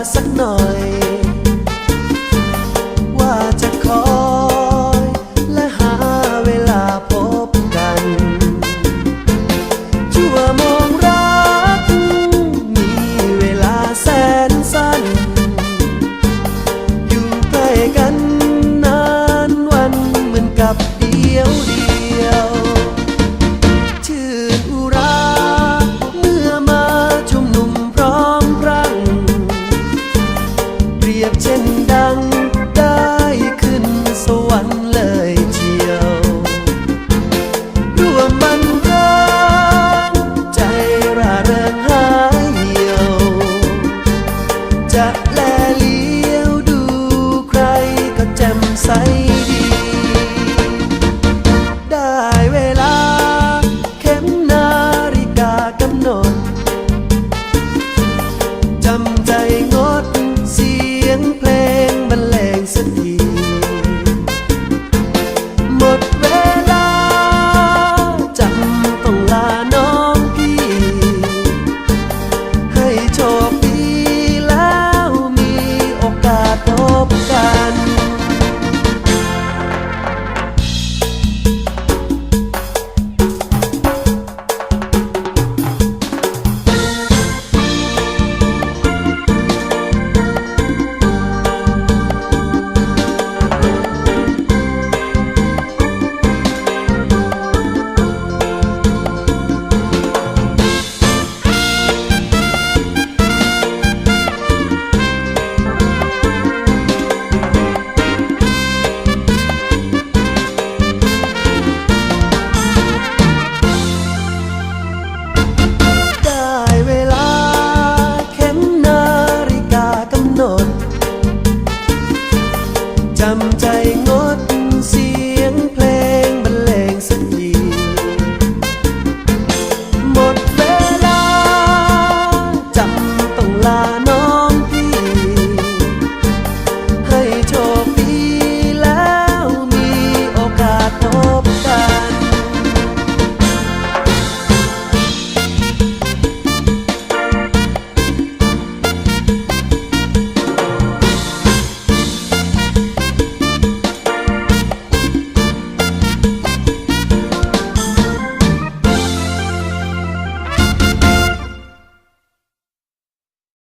xa sắc nổi จำใจงดเสียงเพลงบรรเลงสักทีหมดเวลาจำต้องลาน้อง